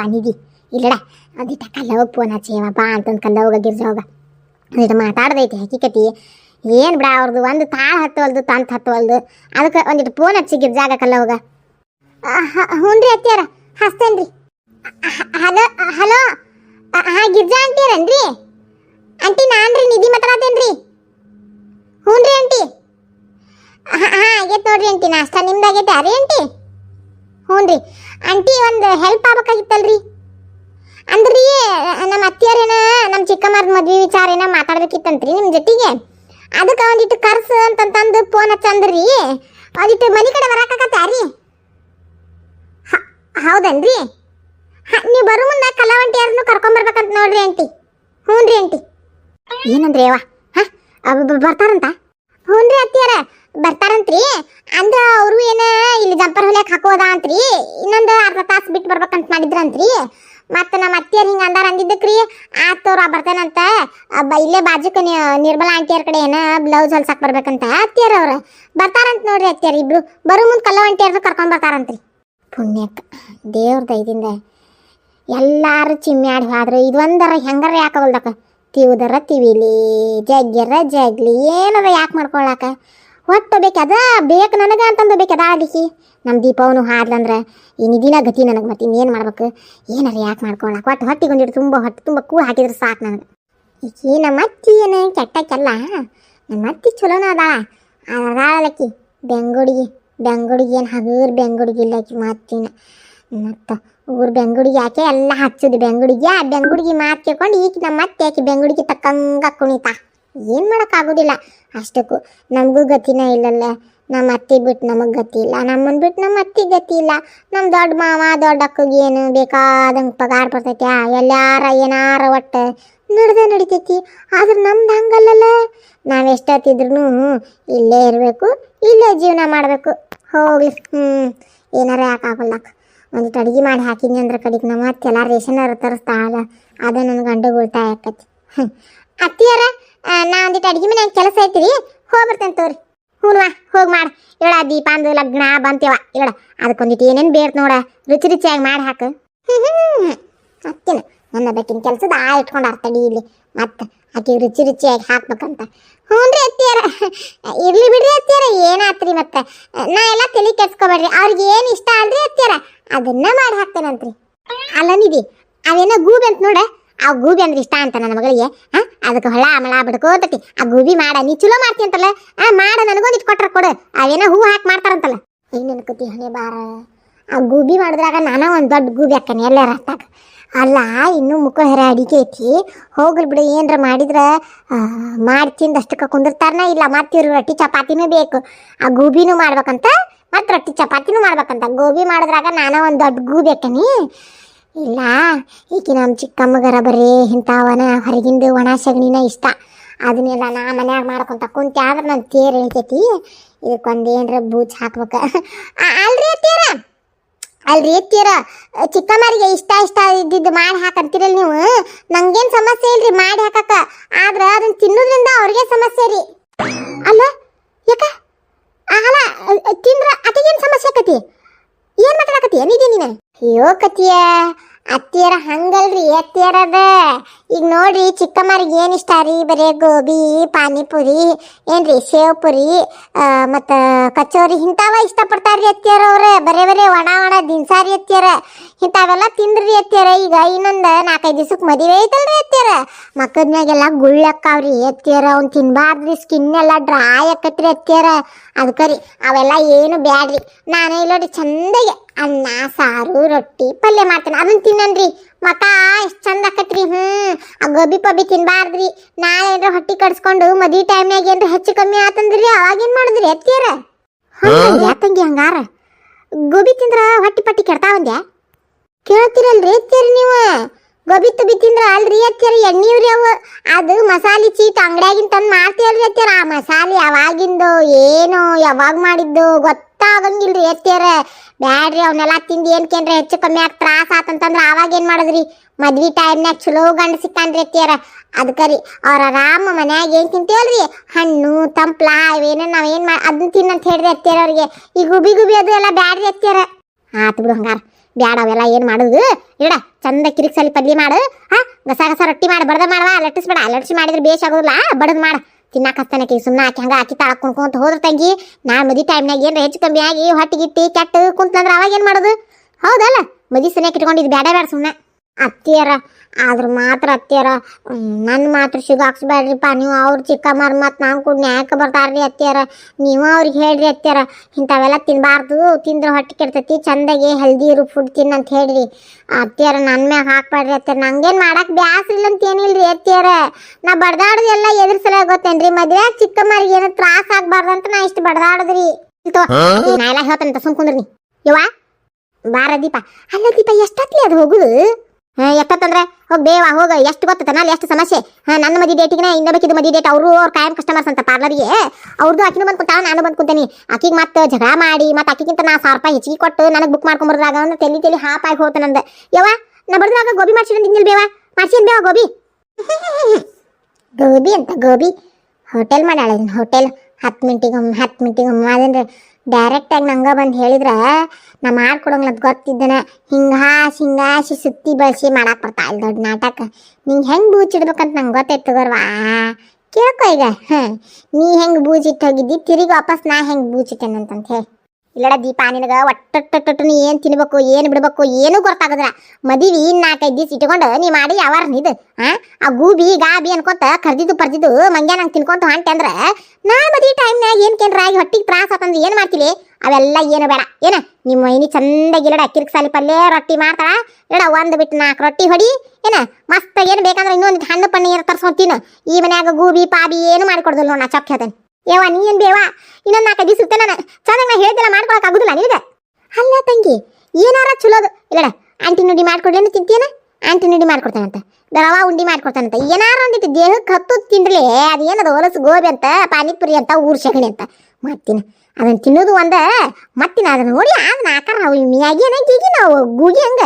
ಅವ ನಿಧಿ ಇಲ್ಲಡ ಒಂದಿಟ್ಟ love phone ಹಚ್ಚೇವ ಬಾ ಅಂತಂದು ಕಲ್ಲವಾಗ ಗಿರ್ಜಾವಾಗ ಅದಿಟ್ಟು ಮಾತಾಡ್ದೈತಿ ಹಕ್ಕಿಕತಿ ಏನು ಬಿಡ ಅವ್ರದ್ದು ಒಂದು ತಾಳ ಹತ್ತವಲ್ದು, ತಂತ ಹತ್ತವಲ್ದು. ಅದಕ್ಕೆ ಒಂದಿಟ್ಟು ಫೋನ್ ಹಚ್ಚಿ ಗಿರ್ಜಾಗ ಕಲ್ಲವಾಗ ಹ್ಞೂ ರೀ ಅತ್ಯಾರ ಹಸ್ತೇನ್ರಿ ಹಲೋ ಹಲೋ, ಹಾ, ಗಿರ್ಜಾ ಅಂತೀರನ್ರಿ ಆಂಟಿ ನಾನ್ರಿ, ನಿಧಿ ಮಾತಾಡತೇನ್ರಿ ಹ್ಞೂ ರೀ ಆಂಟಿ ಹಾಂ ಆಗೈತೆ ನೋಡ್ರಿ ಆಂಟಿ ನಾಷ್ಟ ನಿಮ್ದು ಆಗೈತೆ ರೀ ಆಂಟಿ ಹ್ಞೂ ರೀ ಆಂಟಿ, ಒಂದು ಹೆಲ್ಪ್ ಆಗ್ಬೇಕಾಗಿತ್ತಲ್ರಿ? ಅಂದ್ರಿ, ನಮ್ಮ ಅತ್ತಿಯರೇನ ನಮ್ಮ ಚಿಕ್ಕಮ್ಮರ ಮದ್ವೆ ವಿಚಾರ ಏನ ಮಾತಾಡ್ಬೇಕಿತ್ತಂತ್ರಿ ನಿಮ್ಮ ಜೊತೆಗೆ? ಅದಕ್ಕೆ ಒಂದಿಟ್ಟು ಕರ್ಸು ಅಂತಂತಂದು ಫೋನ್ ಹಚ್ಚಂದ್ರಿ. ಒಂದಿಟ್ಟು ಮನೆ ಕಡೆ ಬರಾಕತ್ತಾರಿ ಹೌದನ್ರಿ? ನೀವು ಬರೋ ಮುಂದೆ ಕಲಾವಂಟಿಯರನ್ನು ಕರ್ಕೊಂಬರ್ಬೇಕಂತ ನೋಡ್ರಿ ಆಂಟಿ. ಹ್ಞೂ ರೀ ಆಂಟಿ. ಏನಂದ್ರಿ ಅವ್ವ? ಹಾ ಬರ್ತಾರಂತ? ರೀ ಅತ್ತಿಯರ ಬರ್ತಾರಂತ್ರಿ? ಅಂದ್ರ ಅವರು ಏನ ಇಲ್ಲಿ ಜಂಪರ್ ಹೊಲಿಯಕ್ ಹಾಕೋದ ಅಂತ್ರಿ? ಇನ್ನೊಂದು ಅರ್ಧ ತಾಸು ಬಿಟ್ಟು ಬರ್ಬೇಕಂತ ಮಾಡಿದ್ರಂತ್ರಿ? ಮತ್ತೆ ನಮ್ಮ ಅತ್ತಿಯರ್ ಹಿಂಗ ಅಂದಾರ ಅಂದಿದ್ದಕ್ರಿ ಆತವ್ರ ಬರ್ತೇನಂತ ಇಲ್ಲೇ ಬಾಜುಕ ನಿರ್ಮಲಾ ಆಂಟಿಯರ್ ಕಡೆ ಏನ ಬ್ಲೌಸ್ ಹೊಲ್ಸಕ್ ಬರ್ಬೇಕಂತ ಅತ್ತಿಯರ್ ಅವ್ರ. ಬರ್ತಾರಂತ ನೋಡ್ರಿ ಅತ್ತಿಯರ್ ಇಬ್ರು. ಬರು ಮುಂದೆ ಕಲ್ಲ ಆಂಟಿಯರ್ದು ಕರ್ಕೊಂಡ್ ಬರ್ತಾರಂತ್ರಿ. ಪುಣ್ಯಕ್ಕ ದೇವ್ರ ದಯದಿಂದ ಎಲ್ಲಾರು ಚಿಮ್ಮ್ಯಾಡಿ ಹೋದ್ರೆ. ಇದೊಂದರ ಹೆಂಗಾರ ಯಾಕವಲ್ದಕ್ಕ ತಿವುದರ ತಿವಿಲಿ, ಜಗ್ಗ್ಯರ ಜಗ್ಲಿ ಏನದ ಯಾಕೆ ಮಾಡ್ಕೊಳಕ ಒಟ್ಟು ಬೇಕದ ಬೇಕು ನನಗೆ ಅಂತಂದು ಬೇಕದ ಅಡಿಸಿ ನಮ್ಮ ದೀಪವನು ಹಾಡ್ಲಂದ್ರೆ ಈ ನಿಧಿನ ಗತಿ ನನಗೆ ಮತ್ತೆ ಇನ್ನೇನು ಮಾಡ್ಬೇಕು? ಏನಾರ ಯಾಕೆ ಮಾಡ್ಕೊಳಕ್ಕೆ ಒಟ್ಟು ಹೊಟ್ಟಿಗೊಂದಿಟ್ಟು ತುಂಬ ಹೊಟ್ಟೆ, ತುಂಬ ಕೂ ಹಾಕಿದ್ರೆ ಸಾಕು ನನಗೆ. ಈಕಿ ನಮ್ಮ ಅತ್ತಿ ಏನು ಕೆಟ್ಟಕ್ಕೆಲ್ಲ? ನಮ್ಮ ಅತ್ತಿ ಚಲೋನ ಅದಾಳ. ಅದಾಳಕಿ ಬೆಂಗುಡಿಗೆ ಬೆಂಗುಡಿಗೆ ಏನು ಹಗರ್ ಬೆಂಗುಡಿಗೆ ಇಲ್ಲ ಆಕಿ ಮಾತಿನ. ಮತ್ತು ಊರು ಬೆಂಗುಡಿಗೆ ಯಾಕೆ ಎಲ್ಲ ಹಚ್ಚದು ಬೆಂಗುಡಿಗೆ. ಆ ಬೆಂಗುಡಿಗೆ ಮಾತು ಕೇಳ್ಕೊಂಡು ಈಕೆ ನಮ್ಮ ಅತ್ತೆ ಆಕಿ ಬೆಂಗುಡಿಗೆ ತಕ್ಕಂಗ ಕುಣಿತಾ. ಏನು ಮಾಡೋಕ್ಕಾಗೋದಿಲ್ಲ ಅಷ್ಟಕ್ಕೂ ನಮಗೂ ಗತಿನೇ ಇಲ್ಲಲ್ಲ. ನಮ್ಮ ಅತ್ತೆ ಬಿಟ್ಟು ನಮಗೆ ಗತಿ ಇಲ್ಲ. ನಮ್ಮನ್ನ ಬಿಟ್ಟು ನಮ್ಮ ಅತ್ತೆ ಗತಿ ಇಲ್ಲ. ನಮ್ಮ ದೊಡ್ಡ ಮಾವ, ದೊಡ್ಡ ಅಕ್ಕಗೆ ಏನು ಬೇಕಾದಂಗೆ ಪಗಾರ ಬರ್ತೈತಿ ಎಲ್ಲಾರ ಏನಾರ ಒಟ್ಟು ನಡೆದೇ ನಡಿತೈತಿ. ಆದ್ರೆ ನಮ್ದು ಹಂಗಲ್ಲಲ್ಲ. ನಾವು ಎಷ್ಟೊತ್ತಿದ್ರು ಇಲ್ಲೇ ಇರಬೇಕು. ಇಲ್ಲೇ ಜೀವನ ಮಾಡಬೇಕು. ಹೋಗ್ಲಿ. ಹ್ಞೂ ಏನಾರ ಯಾಕಾಗಲ್ಲ ಒಂದಿಟ್ಟು ಅಡುಗೆ ಮಾಡಿ ಹಾಕಿದ್ನಿ ಅಂದ್ರೆ ಕಡೆಗೆ ನಮ್ಮ ಅತ್ತೆ ಎಲ್ಲ ರೇಷನ್ ಅದ ಅದು ನನ್ನ ಗಂಡಗೆ ಉಳಿತಾಯ ಆಕತಿ. ಅತ್ತಿಯರ ನಾ ಒಂದಿಟ್ಟು ಅಡ್ಗೆ ಮನ್ಯಾಗ ಕೆಲಸ ಐತಿರಿ ಹೋಗಿ ಬರ್ತೇನೆ ತೋರಿ ಹ್ಞೂ ಹೋಗಿ ಮಾಡು. ಹೇಳ ದೀಪ ಅಂದು ಲಗ್ನ ಬಂತೇವ ಹೇಳ ಅದಕ್ಕೊಂದಿಟ್ಟು ಏನೇನು ಬೇಡ ನೋಡ, ರುಚಿ ರುಚಿಯಾಗಿ ಮಾಡಿ ಹಾಕು. ಹತ್ತಿನ ನನ್ನ ಬೆಕ್ಕಿನ ಕೆಲಸದ ಆ ಇಟ್ಕೊಂಡು ಅರ್ತಡಿ ಇಲ್ಲಿ. ಮತ್ತೆ ಆಕೆ ರುಚಿ ರುಚಿಯಾಗಿ ಹಾಕ್ಬೇಕಂತ. ಹ್ಞೂ ರೀ ಅತ್ತಿಯರ. ಇರ್ಲಿ ಬಿಡ್ರಿ ಅತ್ತಿಯರ, ಏನಾತ್ರಿ ಮತ್ತೆ? ನಾ ಎಲ್ಲ ತಲೆ ಕೆಡ್ಸ್ಕೊಬೇಡ್ರಿ, ಅವ್ರಿಗೆ ಏನು ಇಷ್ಟ ಅಲ್ರಿ ಅತ್ತಿಯರ. ಅದನ್ನ ಮಾಡಿ ಹಾಕ್ತೇನಂತ್ರಿ. ಅಲ್ಲ ನಿಧಿ ಅವೇನೋ ಗೂಬೆ ಅಂತ ನೋಡ ಆ ಗೂಬಿ ಅಂದ್ರೆ ಇಷ್ಟ ಅಂತ ನನ್ನ ಮಗಳಿಗೆ. ಹಾ? ಅದಕ್ಕೆ ಹೊಳ ಮಳ ಬಿಡ್ಕೋತತಿ. ಆ ಗೂಬಿ ಮಾಡ, ನೀ ಚಲೋ ಮಾಡ್ತಿ ಅಂತಲ್ಲ? ಆ ಮಾಡ ನನಗೊಂದಿಟ್ಟು ಕೊಟ್ರ ಕೊಡು. ಅವೇನೋ ಹೂ ಹಾಕಿ ಮಾಡ್ತಾರಂತಲ್ಲ. ಈಗ ನೆನ್ಕೋತಿ ಹಣೆ ಬಾರ? ಆ ಗೂಬಿ ಮಾಡಿದ್ರಾಗ ನಾನ ಒಂದು ದೊಡ್ಡ ಗೂಬಿ ಹಾಕ್ತಾನೆ ಎಲ್ಲಾರ ಹತ್ತಾಗ. ಅಲ್ಲ, ಇನ್ನೂ ಮುಖ ಹೆರ ಅಡಿಕೆ ಐತಿ. ಹೋಗ್ಲಿ ಬಿಡು, ಏನ್ರ ಮಾಡಿದ್ರ ಮಾಡಿ ತಿಂದು ಅಷ್ಟಕ್ಕೆ ಕುಂದಿರ್ತಾರನ? ಇಲ್ಲ, ಮತ್ತೆ ರೊಟ್ಟಿ ಚಪಾತಿನೂ ಬೇಕು. ಆ ಗೂಬಿನೂ ಮಾಡ್ಬೇಕಂತ? ಮತ್ತೆ ರೊಟ್ಟಿ ಚಪಾತಿನೂ ಮಾಡ್ಬೇಕಂತ. ಗೋಬಿ ಮಾಡಿದ್ರಾಗ ನಾನ ಒಂದು ದೊಡ್ಡ ಗೂಬಿ ಹಾಕನಿ ಇಲ್ಲ, ಈಕಿ ನಮ್ಮ ಚಿಕ್ಕಮ್ಮಗರ ಬರೀ ಇಂಥವನ ಹೊರಗಿಂದು ಒಣ ಸಗಣಿನ ಇಷ್ಟ. ಅದನ್ನೆಲ್ಲ ನಾ ಮನ್ಯಾಗ ಮಾಡ್ಕೊಂತ ಕುಂತ ಆದ್ರೆ ನನ್ನ ತೇರ್ ಹೇಳ್ತೈತಿ ಇದಕ್ಕೊಂದು ಏನ್ರ ಬೂಚ್ ಹಾಕ್ಬೇಕು. ಅಲ್ರಿ ತೇರ ಅಲ್ರಿ ತೇರ ಚಿಕ್ಕಮ್ಮರಿಗೆ ಇಷ್ಟ ಇಷ್ಟ ಇದ್ದಿದ್ದು ಮಾಡಿ ಹಾಕಂತೀರಲ್ಲ ನೀವು? ನಂಗೇನು ಸಮಸ್ಯೆ ಇಲ್ರಿ ಮಾಡಿ ಹಾಕಕ್ಕ. ಆದ್ರೆ ಅದನ್ನ ತಿನ್ನೋದ್ರಿಂದ ಅವ್ರಿಗೆ ಸಮಸ್ಯೆ ರೀ. ಅಲ್ಲ, ಯಾಕ? ಅಲ್ಲ ತಿಂದ್ರ ಅದಕ್ಕೇನು ಸಮಸ್ಯೆ ಆಕತಿ? ಏನ್ ಮಾತಾಡಕತ್ತಿ? ಏನಿದೆ ನೀನು? ಅಯ್ಯೋ ಕತಿಯ ಅತ್ತಿಯರ ಹಂಗಲ್ರಿ, ಅತ್ತಿಯರದ. ಈಗ ನೋಡ್ರಿ, ಚಿಕ್ಕಮ್ಮರಿಗೆ ಏನು ಇಷ್ಟ ರೀ? ಬರೀ ಗೋಬಿ, ಪಾನಿಪುರಿ, ಏನ್ರಿ ಸೇವ್ ಪುರಿ ಮತ್ತ ಕಚೋರಿ, ಇಂಥವ ಇಷ್ಟಪಡ್ತಾರ್ರಿ ಅತ್ತಿಯರ ಅವ್ರ. ಬರೇ ಬರೇ ಒಣ ಒಣ, ದಿನಸಾರಿ ಅತ್ತಿಯರ. ಇಂಥವೆಲ್ಲ ತಿಂದ್ರಿ ಅತ್ತಿಯರ. ಈಗ ಇನ್ನೊಂದು ನಾಲ್ಕೈದು ದಿವ್ಸಕ್ಕೆ ಮದುವೆ ಐತಲ್ರಿ ಅತ್ತಿಯರ. ಮಕ್ಕದ ಮ್ಯಾಗೆಲ್ಲ ಗುಳ್ಳಕ್ಕಾವ್ರಿ ಅತ್ತಿಯರ ಅವ್ನು ತಿನ್ಬಾರ್ದ್ರಿ ಸ್ಕಿನ್ ಎಲ್ಲ ಡ್ರೈ ಆಕತ್ರಿ ಅತ್ತಿಯರ. ಅದಕ್ಕೆ ರೀ ಅವೆಲ್ಲ ಏನು ಬ್ಯಾಡ್ರಿ. ನಾನು ಇಲ್ಲೋಡಿ ಚಂದಾಗಿ ಅನ್ನ ಸಾರು ರೊಟ್ಟಿ ಪಲ್ಯ ಮಾಡ್ತೇನೆ. ಅದನ್ನ ತಿನ್ನನ್ರಿ. ಮಕ ಎಷ್ಟು ಚಂದ ಆಕತ್ರಿ. ಹ್ಞೂ ಆ ಗೋಬಿ ಪಬಿ ತಿನ್ಬಾರ್ದ್ರಿ. ನಾಳೆ ಏನ್ರ ಹೊಟ್ಟಿ ಕಡ್ಸ್ಕೊಂಡು ಮದ್ವಿ ಟೈಮ್ನಾಗ ಏನ್ರ ಹೆಚ್ಚು ಕಮ್ಮಿ ಆತಂದ್ರಿ. ಅವಾಗೇನು ಮಾಡಿದ್ರಿ ಅತ್ತಿಯರ? ಯಾಕಂಗಿ ಹಂಗಾರ. ಗೋಬಿ ತಿಂದ್ರ ಹೊಟ್ಟಿ ಪಟ್ಟಿ ಕೆಡ್ತಾವಂದ್ಯಾ ಕೇಳ್ತಿರಲ್ರಿ ಅತ್ತಿಯರಿ ನೀವು. ಗೋಬಿ ತುಬಿ ತಿಂದ್ರ ಅಲ್ರಿ ಅತ್ತಿಯರ. ಎಣ್ಣೆವ್ರಿ ಅವು. ಅದು ಮಸಾಲೆ ಚೀಟ್ ಅಂಗಡಿಯಾಗಿನ ತಂದು ಮಾಡ್ತೀವಲ್ರಿ ಅತ್ತಿಯರ. ಆ ಮಸಾಲೆ ಯಾವಾಗಿಂದು ಏನು ಯಾವಾಗ ಮಾಡಿದ್ದು ಗೊತ್ತಾಗಂಗಿಲ್ರಿ ಎತ್ತಿಯರ. ಬ್ಯಾಡ್ರಿ ಅವನ್ನೆಲ್ಲ ತಿಂದು ಏನ್ಕೇನ್ರ ಹೆಚ್ಚು ಕಮ್ಮಿ ಆಗಿ ತ್ರಾಸ ಆತಂತಂದ್ರ ಅವಾಗ ಏನ್ ಮಾಡಿದ್ರಿ? ಮದ್ವಿ ಟೈಮ್ನಾಗ ಚಲೋ ಗಂಡ ಸಿಕ್ಕಾನ್ರಿ ಎತ್ತಿಯರ. ಅದಕ್ಕೆ ರೀ ಅವ್ರ ಆರಾಮ ಮನ್ಯಾಗ ಏನ್ ತಿಂತೀವಲ್ರಿ? ಹಣ್ಣು, ತಂಪ್ಲ, ಇವೇನ ನಾವ್ ಏನ್ ಮಾ ಅದನ್ನ ತಿನ್ನಂತ ಹೇಳ್ರಿ ಎತ್ತಿಯರ ಅವ್ರಿಗೆ. ಈ ಗುಬಿ ಗುಬಿ ಅದು ಎಲ್ಲ ಬ್ಯಾಡ್ರಿ ಎತ್ತಿಯರ. ಆತು ಬಿಡು ಹಂಗಾರ. ಬ್ಯಾಡ ಅವೆಲ್ಲ ಏನು ಮಾಡುದು? ಇಡ, ಚಂದ ಕಿರಿಕ್ಸಲಿ ಪಲ್ಯ ಮಾಡು. ಹಾ, ಗಸ ಗಸ ರೊಟ್ಟಿ ಮಾಡಿ, ಬಡ್ದ ಮಾಡವಾ ಲಟ್ಟಿಸ್ಬೇಡ. ಲಟ್ಟಿಸಿ ಮಾಡಿದ್ರೆ ಬೇಷ್ ಆಗೋದಿಲ್ಲ. ಬಡದ್ ಮಾಡ. ತಿನ್ನಾಕ ಹಸ್ತಾನಕಿ ಸುಮ್ಮನೆ ಆಕಿ ಹಂಗ ಆಕಿ ತಾಳ ಕುಣ್ಕೊಂತ ಹೋದ್ರ ತಂಗಿ. ನಾ ಮದಿ ಟೈಮ್ನಾಗ ಏನ್ರ ಹೆಚ್ಚು ಕಮ್ಮಿ ಆಗಿ ಹೊಟ್ಟಿಗಿಟ್ಟಿ ಕೆಟ್ಟ ಕುಂತಂದ್ರೆ ಅವಾಗ ಏನ್ ಮಾಡೋದು? ಹೌದಲ್ಲ? ಮದಿ ಸನ್ಯಾಕ ಇಟ್ಕೊಂಡಿದ್ದು ಬ್ಯಾಡ ಬ್ಯಾಡ ಸುಮ್ಮನೆ ಅತ್ತಿಯರ ಆದ್ರ ಮಾತ್ರ ಅತ್ತಿಯರ. ನನ್ನ ಮಾತ್ರ ಸಿಗಾಕ್ಸ್ಬೇಡ್ರಿಪ್ಪ ನೀವು ಅವ್ರ ಚಿಕ್ಕಮ್ಮರ ಮತ್ತು ನಾವು ಕೂಡ ನ್ಯಾಯಕ್ಕೆ ಬರ್ತಾರ್ರಿ ಅತ್ತಿಯರ. ನೀವು ಅವ್ರಿಗೆ ಹೇಳ್ರಿ ಅತ್ತಿಯರ ಇಂಥವೆಲ್ಲ ತಿನ್ನಬಾರ್ದು ತಿಂದ್ರೆ ಹೊಟ್ಟೆ ಕೆಡ್ತೈತಿ ಚಂದಾಗಿ ಹೆಲ್ದಿ ಇರು ಫುಡ್ ತಿನ್ನ ಅಂತ ಹೇಳ್ರಿ. ಅತ್ತಿಯರ ನನ್ನ ಮ್ಯಾಗ ಹಾಕ್ಬೇಡ್ರಿ ಅತ್ತಿಯರ ನಂಗೇನು ಮಾಡಕ್ಕೆ ಬ್ಯಾಸ್ರಿಲ್ಲ ಅಂತ ಏನಿಲ್ರಿ ಅತ್ತಿಯರ. ನಾ ಬಡ್ದಾಡೋದೆಲ್ಲ ಎದುರಿಸಲ ಗೊತ್ತೇನ್ರಿ ಮದ್ವೆ ಚಿಕ್ಕಮ್ಮರಿಗೆ ಏನೋ ತ್ರಾಸ ಆಗಬಾರ್ದು ಅಂತ ನಾ ಇಷ್ಟು ಬಡ್ದಾಡದ್ರಿ. ನಾ ಎಲ್ಲ ಹೇಳ್ತಾನಂತ ಸುಮ್ ಕುಂದ್ರಿ. ಯವ್ವ? ಬಾರ ದೀಪ. ಅಲ್ಲ ದೀಪ ಎಷ್ಟತ್ಲಿ ಅದು ಹೋಗುದು? ಎಷ್ಟತ್ತಂದ್ರೆ? ಹೋಗ್ ಬೇವ, ಹೋಗ, ಎಷ್ಟು ಗೊತ್ತತನಲ್ಲ ಅಲ್ಲಿ ಎಷ್ಟು ಸಮಸ್ಯೆ? ನನ್ನ ಮದಿ ಡೇಟಿಗೆ ಇನ್ನೊಬ್ಬಕಿದು ಮದಿ ಡೇಟ್ ಅವರು ಅವ್ರ ಕಾಯಂ ಕಸ್ಟಮರ್ಸ್ ಅಂತ ಪಾರ್ಲರ್ಗೆ ಅವ್ರದ್ದು ಆಕಿನೂ ಬಂದು ನಾನು ಬಂದ್ ಅಕ್ಕಿಗೆ ಆಕಿಗೆ ಮತ್ತೆ ಜಗಳ ಮಾಡಿ, ಮತ್ತೆ ಆಕಿಗಿಂತ ನಾ ಸಾವಿರ ರೂಪಾಯಿ ಹೆಚ್ಚಿಗೆ ಕೊಟ್ಟು ನನಗೆ ಬುಕ್ ಮಾಡ್ಕೊಂಬರ್ದಾಗ ಅಂದ್ರೆ ತೆಲಿ ತೆಲಿ ಹಾಪ್ ಆಗಿ ಹೋತ ನಂದು. ಯವ್ವ, ನಾ ಬಡ್ದಾಗ ಗೋಬಿ ಮಾಡ್ಸಿನ ತಿಂದಿಲ್ ಬೇವ? ಮಾಡ್ಸಿನ್ ಬೇವ ಗೋಬಿ? ಗೋಬಿ ಅಂತ ಗೋಬಿ. Hotel ಮಾಡ್ಯಾಳ hotel. ಹತ್ತು ಮಿನಿಟಿಗೊಮ್ಮೆ ಹತ್ತು ಮಿನಿಟಿಗೊಮ್ಮೆ ಅದೇನ್ರಿ? ಡೈರೆಕ್ಟಾಗಿ ನಂಗೆ ಬಂದು ಹೇಳಿದ್ರೆ, ನಾ ಮಾಡ್ಕೊಡಂಗ್ಲ ಗೊತ್ತಿದ್ದನ. ಹಿಂಗಾಸಿ ಹಿಂಗಾಸಿ ಸುತ್ತಿ ಬಳಸಿ ಮಾಡಕ್ಕೆ ಬರ್ತಾ ಇಲ್ಲ ದೊಡ್ಡ ನಾಟಕ. ನಿಂಗೆ ಹೆಂಗೆ ಬೂಚಿಡ್ಬೇಕಂತ ನಂಗೆ ಗೊತ್ತೈತೆ ತಗೋರ್ವಾ. ಕೇಳ್ಕೊ ಈಗ. ಹಾಂ ನೀ ಹೆಂಗೆ ಬೂಜಿಟ್ಟು ಹೋಗಿದ್ದಿ, ತಿರುಗಿ ವಾಪಸ್ ನಾ ಹೆಂಗೆ ಬೂಜಿಟ್ಟೇನಂತಂತ ಹೇಳಿ. ಇಲ್ಲಡ ದೀಪ, ನಿನಗೆ ಒಟ್ಟೊಟ್ಟೊಟ್ಟು ನೀ ಏನು ತಿನ್ಬೇಕು, ಏನು ಬಿಡಬೇಕು, ಏನೂ ಗೊತ್ತಾಗದ್ರ ಮದುವೆ ನಾಲ್ಕೈದು ದಿವಸ ಇಟ್ಕೊಂಡು ನೀ ಮಾಡಿ ಯಾವಾರ ಇದು ಹಾಂ ಆ ಗೂಬಿ, ಗಾಬಿ ಅನ್ಕೊತ ಕರ್ದಿದ್ದು ಪರ್ದಿದ್ದು ಮಂಗ್ಯ ನಂಗೆ ತಿನ್ಕೊಂತ ಹೊಂಟೆ ಅಂದ್ರೆ, ನಾ ಮದುವೆ ಟೈಮ್ನಾಗ ಏನು ಕೇಂದ್ರ ಆಗಿ ಹೊಟ್ಟಿಗೆ ತ್ರಾಸ ಆತಂದ್ರೆ ಏನು ಮಾಡ್ತೀಲಿ? ಅವೆಲ್ಲ ಏನು ಬೇಡ. ಏನ, ನಿಮ್ಮ ಮೈನಿ ಚಂದಾಗಿಲ್ಲಡ ಕಿರ್ಕ್ ಸಾಲಿ ಪಲ್ಲೆ ರೊಟ್ಟಿ ಮಾಡ್ತಾಳ? ಇಲ್ಲಡ ಒಂದು ಬಿಟ್ಟು ನಾಲ್ಕು ರೊಟ್ಟಿ ಹೊಡಿ. ಏನ ಮಸ್ತ್ ಏನು ಬೇಕಂದ್ರೆ ಇನ್ನೊಂದು ಹಣ್ಣು ಪಣ್ಣು ಏನು ತಿನ್ನು. ಈ ಮನ್ಯಾಗ ಗೂಬಿ, ಪಾಬಿ ಏನು ಮಾಡಿಕೊಡ್ದಲ್ಲ ನಾ ಚೊಕ್ಕ ಹೇಳ್ತೇನೆ ಏವ ನೀ ಏನ್ ಬೇವಾ ಇನ್ನೊಂದು ನಾಲ್ಕು ದಿವಸ ಇರ್ತೆ ನಾನು. ಚೆನ್ನಾಗಿ ನಾ ಹೇಳ್ದೆಲ್ಲ ಮಾಡ್ಕೊಳಕ್ ಆಗುದಿಲ್ಲ ನಿನಗೆ? ಅಲ್ಲ ತಂಗಿ, ಏನಾರ ಚಲೋದು ಇಲ್ಲಡ, ಆಂಟಿ ನುಡಿ ಮಾಡ್ಕೊಡ್ಲೇನು ತಿಂತೀಯನ? ಆಂಟಿ ನುಡಿ ಮಾಡ್ಕೊಡ್ತಾನಂತ. ರವ ಉಂಡಿ ಮಾಡ್ಕೊಡ್ತಾನಂತ. ಏನಾರ ಅಂದಿತ್ತು ದೇಹಕ್ಕೆ ಹತ್ತು ತಿನ್ಲಿ ಅದೇನದು ಹೊಲಸು ಗೋಬಿ ಅಂತ, ಪಾನಿಪುರಿ ಅಂತ, ಊರ್ ಸಗಣಿ ಅಂತ. ಮತ್ತಿನ ಅದನ್ನ ತಿನ್ನೋದು ಒಂದ, ಮತ್ತಿನ ಅದನ್ನ ನೋಡಿ ಆ ಆಕಾರ ನಾವು ಮ್ಯಾಗಿ ಗೀಗಿ ನಾವು ಗೂಗಿ ಹಂಗ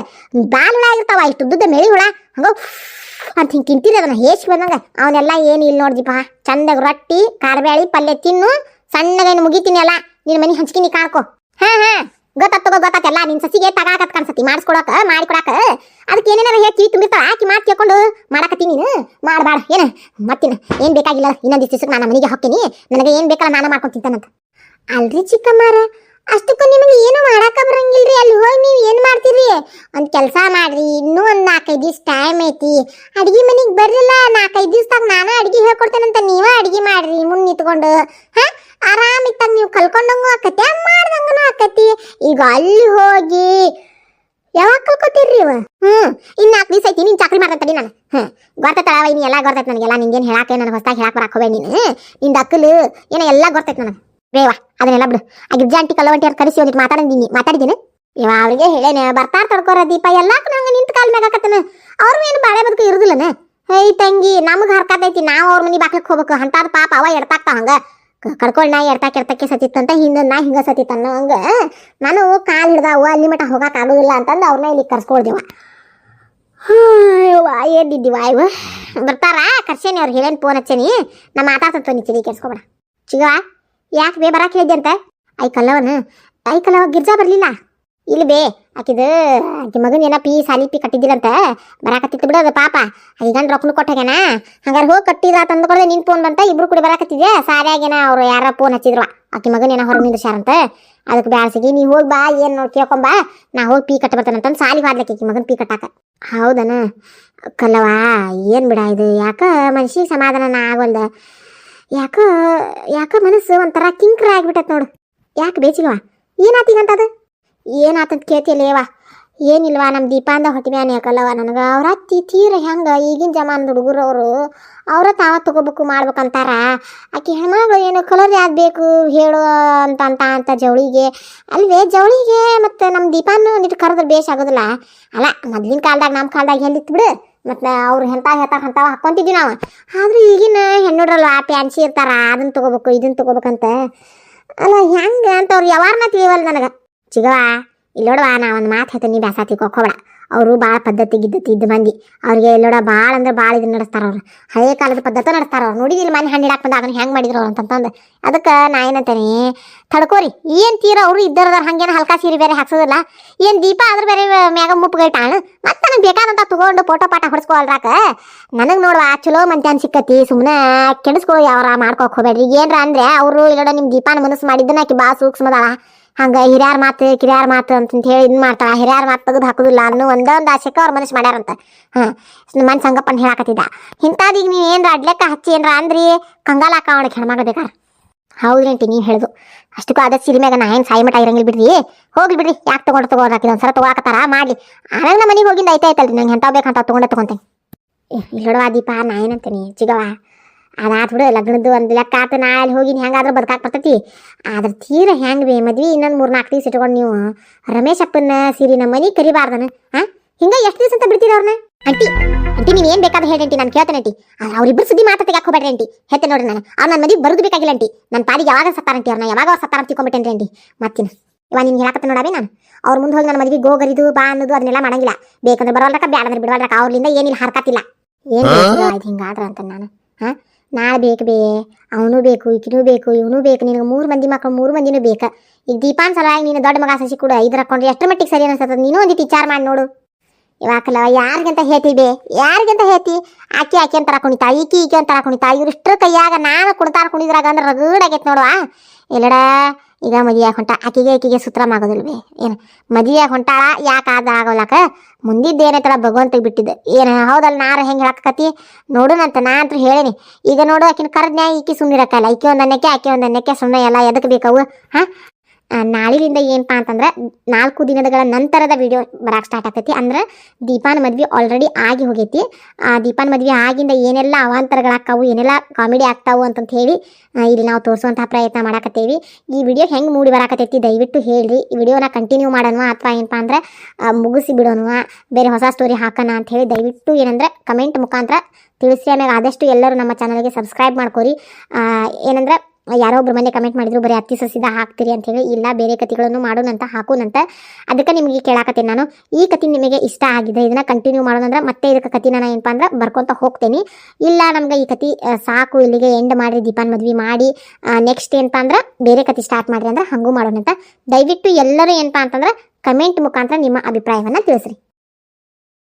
ಬಾಲ್ ಹುಳ ಆಗಿರ್ತಾವ ಇಷ್ಟು ಉದ್ದದ ಮೇಳಿ ಹುಳ, ಹಂಗ ಅಂತ ಹಿಂಗೆ ತಿಂತೀರಿ ಅದನ್ನ ಹೇಸಿ ಬಂದಂಗ. ಅವನ್ನೆಲ್ಲ ಏನು ಇಲ್ಲಿ ನೋಡ್ದಿಪ್ಪ ಚಂದಾಗ ರೊಟ್ಟಿ, ಕಾರ್ಬ್ಯಾಳಿ, ಪಲ್ಯ ತಿನ್ನು ಸಣ್ಣಗೇನು ಮುಗಿತೀನಿ ಅಲ್ಲ ನಿನ್ನ ಮನೆ ಹಂಚ್ಕಿನಿ ಕಾಣ್ಕೊ. ಹಾ ಹಾ, ಗೊತ್ತಾತ್ ತಗೋ ಗೊತ್ತಾತಲ್ಲ ನಿನ್ ಸಸಿಗೆ ತಗಾಕತ್ ಕಾಣಿಸತಿ, ಮಾಡಿಸ್ಕೊಡಕ, ಮಾಡಿಕೊಡಕ. ಅದಕ್ಕೆ ಏನೇನಾರ ಹೇಳಿ ಕಿವಿ ತುಂಬಿರ್ತಾಳ ಆಕಿ ಮಾತು ಕೇಳ್ಕೊಂಡು ಮಾಡಕತ್ತೀನಿ ನೀನು. ಮಾಡಬೇಡ, ಏನ, ಮತ್ತಿನ, ಏನು ಬೇಕಾಗಿಲ್ಲ, ಇನ್ನೊಂದು ದಿವಸಕ್ಕೆ ನಾನು ಮನೆಗೆ ಹೋಗ್ತೀನಿ, ನನಗೆ ಏನು ಬೇಕಲ್ಲ ನಾನು ಮಾಡ್ಕೊಂಡು ತಿಂತಾನಂತ. ಅಲ್ರಿ ಚಿಕ್ಕಮ್ಮರ? ಅಷ್ಟಕ್ಕೂ ನಿಮಗೆ ಏನು ಮಾಡಾಕ ಬರಂಗಿಲ್ರಿ, ಅಲ್ಲಿ ಹೋಗಿ ನೀವು ಏನು ಮಾಡ್ತೀರಿ? ಒಂದು ಕೆಲಸ ಮಾಡ್ರಿ, ಇನ್ನೂ ಒಂದು ನಾಲ್ಕೈದು ದಿವಸ ಟೈಮ್ ಐತಿ. ಅಡಿಗೆ ಮನೆಗೆ ಬರ್ಲಿಲ್ಲ ನಾಲ್ಕೈದು ದಿವಸದಾಗ ನಾನು ಅಡಿಗೆ ಹೇಳ್ಕೊಡ್ತೇನಂತ ನೀವೇ ಅಡಿಗೆ ಮಾಡ್ರಿ ಮುಂದೆ ನಿಂತ್ಕೊಂಡು. ಹಾ? ಆರಾಮ ಇತ್ತಾಗ ನೀವು ಕಲ್ಕೊಂಡಂಗೂ ಆಕತಿ ಮಾಡ್ದಂಗೂ ಆಕತಿ. ಈಗ ಅಲ್ಲಿ ಹೋಗಿ, ಯಾವಾಗ ಕಲ್ಕೋತೀರ್ರಿ ಇವ? ಹ್ಞೂ ಇನ್ನು ನಾಲ್ಕು ದಿವಸ ಐತಿ, ನೀನು ಚಾಕ್ರಿ ಮಾಡ್ತಂತಡಿ ನಾನು. ಹ್ಞೂ ಗೊತ್ತೈತಳವ ನೀ ಎಲ್ಲ ಗೊತ್ತೈತೆ ನನಗೆಲ್ಲ, ನಿಂಗೇನು ಹೇಳಕ್ಕೆ ನನಗೆ ಹೊಸ್ದಾಗಿ ಹೇಳಕ್ಕೆ ಬರಕ್ಕೆ ಹೋಗ್ಬೇಡಿ ನೀನು. ನಿಂದು ಅಕ್ಕಲು ಏನೋ ಎಲ್ಲ ಗೊತ್ತೈತೆ ನನಗೆ. ಬೇವ, ಅದನ್ನೆಲ್ಲ ಬಿಡು. ಆ ಗಿರ್ಜಾಂಟಿ ಕಲ್ಲವಂಟಿ ಅವ್ರು ಕರೆಸಿ ಒಂದಿಟ್ಟು ಮಾತಾಡಿದ್ದೀನಿ ಮಾತಾಡಿದ್ದೀನಿ? ಇವ ಅವ್ರಿಗೆ ಹೇಳೇನೆ, ಬರ್ತಾರ ತಡ್ಕೋರ ದೀಪ ಎಲ್ಲಕ್ಕೂ ನಂಗೆ ನಿಂತ ಕಾಲ್ ಮ್ಯಾಗ ಹಾಕತ್ತನ. ಅವ್ರು ಏನು ಬಾಳೆ ಬದುಕು ಇರುದಿಲ್ಲನ? ಹೇ ತಂಗಿ, ನಮಗೆ ಹರ್ಕತೈತಿ, ನಾವು ಅವ್ರ ಮನೆ ಬಾಕ್ಲಕ್ಕೆ ಹೋಗ್ಬೇಕು. ಅಂತಾದ ಪಾಪ ಅವ ಎಡ್ತಾಕ್ತಾವ ಹಂಗ. ಕಡ್ಕೊಳ್ ನಾ ಎಡ್ತಾಕ್ ಎಡ್ತಾಕೆ ಸತಿತ್ತಂತ ಹಿಂದೆ ನಾ ಹಿಂಗ ಸತಿತ್ತನ್ನ ಹಂಗ ನಾನು ಕಾಲು ಹಿಡ್ದಾವ, ಅಲ್ಲಿ ಮಟ ಹೋಗಕ್ಕೆ ಆಗೋದಿಲ್ಲ ಅಂತಂದು ಅವ್ರನ್ನ ಇಲ್ಲಿ ಕರ್ಸ್ಕೊಳ್ದೇವ. ಏನಿದ್ದಿವ ಇವ? ಬರ್ತಾರ? ಕರ್ಸೇನಿ, ಅವ್ರು ಹೇಳೇನ್ ಫೋನ್ ಹಚ್ಚೇನಿ. ನಾ ಮಾತಾಡ್ತಂತ ನೀ ಚಿರಿ ಚಿಗಾ ಚಿಗವ ಯಾಕೆ ಬೇ ಬರಾಕ್ ಹೇಳಿದ್ದೆ ಅಂತ? ಐ ಕಲ್ಲವ ಗಿರ್ಜಾ ಬರಲಿಲ್ಲ. ಇಲ್ಲಿ ಬೇ, ಆಕಿದು, ಆಕಿ ಮಗನ ಏನ ಪಿ, ಸಾಲಿ ಪಿ ಕಟ್ಟಿದ್ದಿಲ್ಲಂತ ಬರಾಕತ್ತಿತ್ತು ಬಿಡೋದು ಪಾಪ. ಈಗ ರೊಕ್ಕನು ಕೊಟ್ಟಾಗೇನ ಹಂಗಾರೆ ಹೋಗಿ ಕಟ್ಟಿದ ತಂದು ಕೊಡದೆ ನಿನ್ ಫೋನ್ ಬಂತ, ಇಬ್ರು ಕೂಡ ಬರಾಕತ್ತಿದ್ದೆ ಸಾರಿಯಾಗೇನ ಅವ್ರು ಯಾರ ಫೋನ್ ಹಚ್ಚಿದ್ರು. ಆಕಿ ಮಗನ ಏನ ಹೊರ ನಿಂದ್ರಸ್ಯಾರಂತ. ಅದಕ್ಕೆ ಬ್ಯಾಸಿಗೆ ನೀ ಹೋಗಿ ಬಾ, ಏನು ನೋಡಿ ಕೇಳ್ಕೊಂಬಾ ನಾ ಹೋಗಿ ಪೀ ಕಟ್ಟ ಬರ್ತಾನಂತಂದು ಸಾಲಿಗೆ ಹಾದ್ಲಕ್ಕೆ ಆಕಿ ಮಗನ ಪಿ ಕಟ್ಟಾಕ. ಹೌದನ? ಕಲ್ಲವ ಏನು ಬಿಡ ಇದು? ಯಾಕ ಮನ್ಸಿಗೆ ಸಮಾಧಾನ ಆಗೋಲ್ದ ಯಾಕ ಯಾಕ ಮನಸ್ಸು ಒಂಥರ ಕಿಂಕ್ರ ಆಗ್ಬಿಟ್ಟತ್ ನೋಡು. ಯಾಕೆ ಬೇಚಿಗವ ಏನಾತೀಗಂತದು ಏನಾತಂತ ಕೇಳ್ತಿಲ್ಲೇವಾ ಏನಿಲ್ವಾ ನಮ್ಮ ದೀಪಾಂದ ಹೊಟ್ಟೆ ಮ್ಯಾನ ಯಾಕಲ್ಲವ ನನಗೆ ಅವ್ರ ಅತ್ತಿ ತೀರ ಹೆಂಗೆ ಈಗಿನ ಜಮಾನದ ಹುಡುಗರು ಅವರು ಅವರ ತಾವ ತಗೋಬೇಕು ಮಾಡ್ಬೇಕಂತಾರ. ಆಕೆ ಹೆಣ್ಮಗಳು ಏನು ಕಲರ್ ಯಾವ್ದು ಬೇಕು ಹೇಳು ಅಂತ ಅಂತ ಅಂತ ಜವಳಿಗೆ. ಅಲ್ವೇ, ಜವಳಿಗೆ ಮತ್ತು ನಮ್ಮ ದೀಪಾನು ಒಂದಿಟ್ಟು ಕರೆದ್ರೆ ಬೇಷ್ ಆಗೋದಿಲ್ಲ. ಅಲ್ಲ, ಮೊದ್ಲಿನ ಕಾಲದಾಗ ನಮ್ಮ ಕಾಲದಾಗ ಎಲ್ಲಿತ್ತು ಬಿಡು? ಮತ್ತು ಅವ್ರು ಎಂತ ಹೇಳ್ತಾರ ಅಂತಾವ ಹಾಕ್ಕೊಂತಿದ್ವಿ ನಾವು. ಆದ್ರೆ ಈಗಿನ ಹೆಣ್ಣುಡ್ರಲ್ಲ ಪ್ಯಾನ್ಸಿ ಇರ್ತಾರ ಅದನ್ನ ತಗೋಬೇಕು ಇದನ್ನ ತಗೋಬೇಕಂತ. ಅಲ್ಲ ಹೆಂಗೆ ಅಂತ ಅವ್ರು ಯಾವಾರನ ತಿಳಿವಲ್ಲ ನನಗೆ. ಚಿಗವಾ ಇಲ್ಲಿ ನೋಡುವ, ನಾ ಒಂದು ಮಾತು ಹೇಳ್ತೀನಿ ಬ್ಯಾಸ ತಿಳ್ಕೊಬೇಡ ಅವರು ಭಾಳ ಪದ್ಧತಿ ಗಿದ್ದತಿ ಇದ್ದ ಮಂದಿ. ಅವ್ರಿಗೆ ಎಲ್ಲೋಡ ಭಾಳ ಅಂದ್ರೆ ಭಾಳ ಇದನ್ನ ನಡೆಸ್ತಾರ ಅವ್ರು. ಹಳೆಯ ಕಾಲದ ಪದ್ಧತಿ ನಡೆಸ್ತಾರ ಅವ್ರು. ನೋಡಿದಿಲ್ಲ ಮನೆ ಹಣ್ಣು ಇಡಾಕ್ ಬಂದ ಅದನ್ನ ಹೆಂಗೆ ಮಾಡಿದ್ರು ಅವ್ರು ಅಂತಂತಂದು. ಅದಕ್ಕೆ ನಾ ಏನಂತೇನೆ, ತಡ್ಕೋರಿ. ಏನ್ ತೀರ ಅವರು ಇದ್ದರದಾರ ಹಂಗೇನ ಹಲ್ಕಾ ಸೀರೆ ಬೇರೆ ಹಾಕ್ಸೋದಿಲ್ಲ. ಏನ್ ದೀಪ ಆದ್ರೆ ಬೇರೆ ಮ್ಯಾಗ ಮುಪ್ಪುಗೈಟಾಣ ಮತ್ತೆ ನನಗೆ ಬೇಕಾದಂತ ತಗೊಂಡು ಫೋಟೋ ಪಾಟ ಹೊಡ್ಸ್ಕೊಳ್ರಾಕ ನನಗೆ ನೋಡುವ ಚಲೋ ಮಂತ್ಯಾನ್ ಸಿಕ್ಕತಿ. ಸುಮ್ಮನೆ ಕೆಡಿಸ್ಕೊಳ್ಳಿ ಯಾವಾರ ಮಾಡ್ಕೊಕ್ ಹೋಗ್ಬೇಡ್ರಿ. ಏನ್ರ ಅಂದ್ರೆ ಅವರು ಇಲ್ಲೋಡ ನಿಮ್ಮ ದೀಪಾನ ಮನಸ್ಸು ಮಾಡಿದ್ದನ್ನ ಆಕಿ ಬಾ ಸೂಕ್ಷ್ಮದಾಳ. ಹಂಗ ಹಿರಿಯರ ಮಾತು ಕಿರಿಯಾರ್ ಮಾತು ಅಂತಂತ ಹೇಳಿ ಇದ್ ಮಾಡ್ತಾಳ. ಹಿರಿಯರ ಮಾತು ತೆಗೆದು ಹಾಕುದಿಲ್ಲ. ಅನ್ನೋ ಒಂದೇ ಒಂದು ಆಶೆಕ್ಕೆ ಅವ್ರ ಮನಸ್ಸು ಮಾಡ್ಯಾರಂತ. ಹಾ ಮನ್ ಸಂಗಪ್ಪನ್ ಹೇಳಾಕತ್ತಿದ್ದ. ಈಗ ನೀವು ಏನ್ರ ಅಡ್ಲೆಕ್ಕ ಹಚ್ಚಿ ಏನ್ರ ಅಂದ್ರಿ, ಕಂಗಾಲ ಹಾಕವಣಕ್ಕೆ ಹೆಣ್ಮಗ ಬೇಕಾರೆ. ಹೌದ್ರಿ ಅಂತೀನಿ ಹೇಳುದು. ಅಷ್ಟಕ್ಕೂ ಅದ ಸಿರಿ ನಾ ಏನು ಸಾಯಿ ಇರಂಗಿಲ್ಲ ಬಿಡ್ರಿ. ಹೋಗ್ಲಿ ಬಿಡ್ರಿ. ಯಾಕೆ ತಗೊಂಡು ತಗೋರಾಕಿ ಒಂದ್ಸಲ ತಗೋಕತ್ತಾರ ಮಾಡ್ಲಿ. ಆಮೇಲೆ ನಮ್ಮ ಮನೆಗೆ ಹೋಗಿಂದ ಐತೆ ಐತಲ್ರಿ ನಂಗೆ ಎಂತಾವ್ ಬೇಕಂತ ತಗೊಂಡೆ ತಗೊಂತೇನೆ. ಇಲ್ಲೋಡವ ದೀಪ, ನಾ ಏನಂತೀನಿ? ಚಿಗವ ಅದಾತ್ ಬಿಡು ಲಗ್ನದ್ದು ಒಂದು ಲೆಕ್ಕ ಆತು ನಾ ಅಲ್ಲಿ ಹೋಗಿ ಹೆಂಗಾದ್ರೂ ಬದುಕಾಕ್ ಬರ್ತೈತಿ. ಆದ್ರೆ ತೀರ ಹೆಂಗೆ ಬೇ ಮದ್ವೆ ಇನ್ನೊಂದು ಮೂರು ನಾಲ್ಕು ದಿವಸ ಇಟ್ಕೊಂಡು ನೀವು ರಮೇಶ್ ಅಪ್ಪನ ಸಿರಿ ನಮ್ಮ ಮನೆ ಕರಿಬಾರ್ದನ ಹಾ ಹಿಂಗ ಎಷ್ಟು ದಿವಸ ಅಂತ ಬಿಡ್ತೀರ ಅವ್ರನ್ನ? ಅಂಟಿ ಅಂಟಿ ನೀನ್ ಏನ್ ಬೇಕಾದ್ರೆ ಹೇಳಿ ಅಂಟಿ ನಾನು ಕೇಳ್ತೇನೆ ಅಂಟಿ ಆದ್ರೆ ಅವ್ರಿಬ್ರು ಸುದ್ದಿ ಮಾತಾಡ್ತಾ ಯಾಕೆ ಹೋಗ್ಬೇಡ್ರಿ ಅಂಟಿ ಹೇಳ್ತೇನೆ ನೋಡ್ರಿ ನಾನು. ಅವ್ರು ನನ್ನ ಮದುವೆ ಬರುದು ಬೇಕಾಗಿಲ್ಲ ಅಂಟಿ ನನ್ನ ಪಾಡಿಗೆ ಯಾವಾಗ ಸತ್ತಾರಂಟಿ ಅವ್ರನ್ನ ಯಾವಾಗ ಸತ್ತಾರ ತಿಳ್ಕೊಂಬಿಟ್ಟೇನ್ರಿ ಅಂಟಿ ಮತ್ತಿನ ಇವ ನೀನು ಹೇಳಕತ್ತೆ ನೋಡಾವೆ ನಾನು. ಅವ್ರ ಮುಂದೆ ಹೋಗಿ ನನ್ನ ಮದುವೆ ಗೋಗರಿದು ಬಾ ಅನ್ನೋದು ಅದನ್ನೆಲ್ಲ ಮಾಡಂಗಿಲ್ಲ. ಬೇಕಂದ್ರೆ ಬರೋಲ್ರಕ ಬೇಡ ಅಂದ್ರೆ ಬಿಡವಲ್ರಕ ಅವ್ರಿಂದ ಏನಿಲ್ಲ ಹರ್ಕತ್ತಿಲ್ಲ. ಏನು ಆಯ್ತು ಹಿಂಗಾದ್ರ ಅಂತ ನಾನು ಹಾ ನಾಳೆ ಬೇಕು ಬೇ, ಅವನು ಬೇಕು, ಈಕಿನೂ ಬೇಕು, ಇವನು ಬೇಕು, ನಿನಗೆ ಮೂರು ಮಂದಿ ಮಕ್ಕಳು ಮೂರು ಮಂದಿನೂ ಬೇಕು. ಈಗ ದೀಪಾನ್ ಸಲುವಾಗಿ ನೀನು ದೊಡ್ಡ ಮಗ ಸಸಿ ಕೂಡ ಇದ್ರ ಹಾಕೊಂಡ್ರೆ ಎಷ್ಟು ಮಟ್ಟಿಗೆ ಸರಿ ಅನ್ಸತ್ತದ ನೀನು ಒಂದಿಟ್ಟು ವಿಚಾರ ಮಾಡಿ ನೋಡು. ಇವಾಕಲ್ಲ, ಯಾರಿಗಂತ ಹೇಳ್ತಿ ಬೇ? ಯಾರಿಗಂತ ಹೇಳ್ತಿ ಆಕೆ ಆಕೆ ಅಂತಾರ ಕುಣಿತಾ, ಈಕಿ ಈಕೆ ಅಂತಾರ ಕುಣಿತಾ, ಇವ್ರಿಷ್ಟ್ರ ಕೈಯಾಗ ನಾನು ಕುಣಿತಾರ ಕುಣಿದ್ರಾಗ ಅಂದ್ರೆ ರಗಡಾಗೈತೆ ನೋಡುವ. ಇಲ್ಲಡ ಈಗ ಮದುವೆ ಹೊಂಟ, ಆಕಿಗೆ ಆಕಿಗೆ ಸೂತ್ರ ಆಗೋದಿಲ್ವೇ ಏನು ಮದುವೆ ಹೊಂಟಾಳ, ಯಾಕೆ ಆದ ಆಗೋಲಕ ತರ ಭಗವಂತಗೆ ಬಿಟ್ಟಿದ್ದೆ. ಏನು, ಹೌದಲ್ಲ, ನಾರು ಹೆಂಗೆ ಹೇಳಕತ್ತಿ ನೋಡುನಂತ, ನಾ ಅಂತೂ ಹೇಳೀನಿ. ಈಗ ನೋಡು, ಆಕಿನ ಕರೆದ್ನ್ಯಾ ಈಕಿ ಸುಮ್ಮನಿರಕ್ಕಲ್ಲ ಈಕೆ ಒಂದು ಅನ್ನಕ್ಕೆ, ಆಕೆ ಒಂದು ಅನ್ನಕ್ಕೆ ಸುಮ್ಮನೆ ಎಲ್ಲ ಎದಕ್ಕೆ ಬೇಕವು ಹಾಂ? ನಾಳಿನಿಂದ ಏನಪ್ಪ ಅಂತಂದ್ರೆ ನಾಲ್ಕು ದಿನಗಳ ನಂತರದ ವಿಡಿಯೋ ಬರಕ್ಕೆ ಸ್ಟಾರ್ಟ್ ಆಗ್ತೈತಿ. ಅಂದ್ರೆ ದೀಪಾನ್ ಮದ್ವೆ ಆಲ್ರೆಡಿ ಆಗಿ ಹೋಗೈತಿ. ಆ, ದೀಪಾನ್ ಮದ್ವೆ ಆಗಿಂದ ಏನೆಲ್ಲ ಅವಾಂತರಗಳಾಗ್ತಾವು, ಏನೆಲ್ಲ ಕಾಮಿಡಿ ಆಗ್ತಾವು ಅಂತಂತ ಹೇಳಿ ಇಲ್ಲಿ ನಾವು ತೋರಿಸುವಂತಹ ಪ್ರಯತ್ನ ಮಾಡಾಕತ್ತೇವಿ. ಈ ವಿಡಿಯೋ ಹೆಂಗೆ ಮೂಡಿ ಬರಾಕತ್ತೈತಿ ದಯವಿಟ್ಟು ಹೇಳ್ರಿ. ಈ ವಿಡಿಯೋನ ಕಂಟಿನ್ಯೂ ಮಾಡೋಣ ಅಥವಾ ಏನಪ್ಪ ಅಂದ್ರೆ ಮುಗಿಸಿ ಬಿಡೋಣ ಬೇರೆ ಹೊಸ ಸ್ಟೋರಿ ಹಾಕೋಣ ಅಂತ ಹೇಳಿ ದಯವಿಟ್ಟು ಏನಂದ್ರೆ ಕಮೆಂಟ್ ಮುಖಾಂತರ ತಿಳಿಸಿ. ಆಮೇಲೆ ಆದಷ್ಟು ಎಲ್ಲರೂ ನಮ್ಮ ಚಾನಲ್ಗೆ ಸಬ್ಸ್ಕ್ರೈಬ್ ಮಾಡ್ಕೊರಿ. ಏನಂದ್ರೆ ಯಾರೋ ಒಬ್ರು ಮನೆ ಕಮೆಂಟ್ ಮಾಡಿದ್ರು, ಬರೀ ಹತ್ತಿ ಸಸಿದ ಹಾಕ್ತೀರಿ ಅಂತ ಹೇಳಿ, ಇಲ್ಲ, ಬೇರೆ ಕತಿಗಳನ್ನು ಮಾಡೋಣಂತ ಹಾಕೋಣಂತ ಅದಕ್ಕೆ ನಿಮಗೆ ಕೇಳಾಕತ್ತೀನಿ ನಾನು. ಈ ಕತಿ ನಿಮಗೆ ಇಷ್ಟ ಆಗಿದೆ, ಇದನ್ನ ಕಂಟಿನ್ಯೂ ಮಾಡೋಣಂದ್ರೆ ಮತ್ತೆ ಇದಕ್ಕೆ ಕತಿ ನಾನು ಏನಪ್ಪ ಅಂದ್ರೆ ಬರ್ಕೊಂತ ಹೋಗ್ತೇನೆ. ಇಲ್ಲ, ನಮ್ಗೆ ಈ ಕತಿ ಸಾಕು, ಇಲ್ಲಿಗೆ ಎಂಡ್ ಮಾಡಿ ದೀಪಾನ್ ಮದ್ವಿ ಮಾಡಿ. ನೆಕ್ಸ್ಟ್ ಏನಪ್ಪ ಅಂದ್ರೆ ಬೇರೆ ಕತಿ ಸ್ಟಾರ್ಟ್ ಮಾಡ್ರಿ ಅಂದ್ರೆ ಹಂಗೂ ಮಾಡೋಣಂತ. ದಯವಿಟ್ಟು ಎಲ್ಲರೂ ಏನಪ್ಪ ಅಂತಂದ್ರೆ ಕಮೆಂಟ್ ಮುಖಾಂತರ ನಿಮ್ಮ ಅಭಿಪ್ರಾಯವನ್ನ ತಿಳಿಸ್ರಿ.